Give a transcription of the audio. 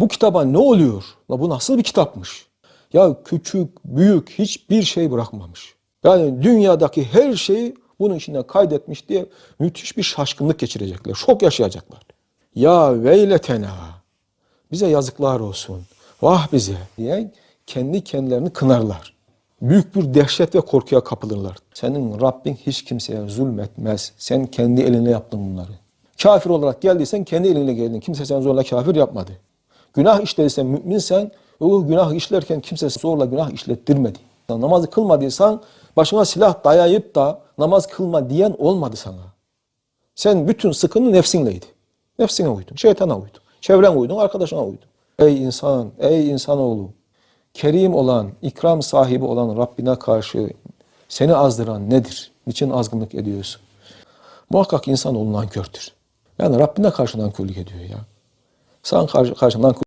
Bu kitaba ne oluyor? La bu nasıl bir kitapmış? Ya küçük, büyük hiçbir şey bırakmamış. Yani dünyadaki her şeyi bunun içine kaydetmiş diye müthiş bir şaşkınlık geçirecekler. Şok yaşayacaklar. Ya veyletena. Bize yazıklar olsun. Vah bize diye kendi kendilerini kınarlar. Büyük bir dehşet ve korkuya kapılırlar. Senin Rabbin hiç kimseye zulmetmez. Sen kendi elinle yaptın bunları. Kafir olarak geldiysen kendi elinle geldin. Kimse seni zorla kafir yapmadı. Günah işlediysen müminsen o günah işlerken kimse zorla günah işlettirmedi. Namazı kılmadıysan başına silah dayayıp da namaz kılma diyen olmadı sana. Sen bütün sıkını nefsinleydi. Nefsine uydun, şeytana uydun, çevren uydun, arkadaşına uydun. Ey insan, ey insanoğlu, kerim olan, ikram sahibi olan Rabbine karşı seni azdıran nedir? Niçin azgınlık ediyorsun? Muhakkak insanoğlu nankördür. Yani Rabbine karşı nankörlük ediyor ya. Sen karşı, karşı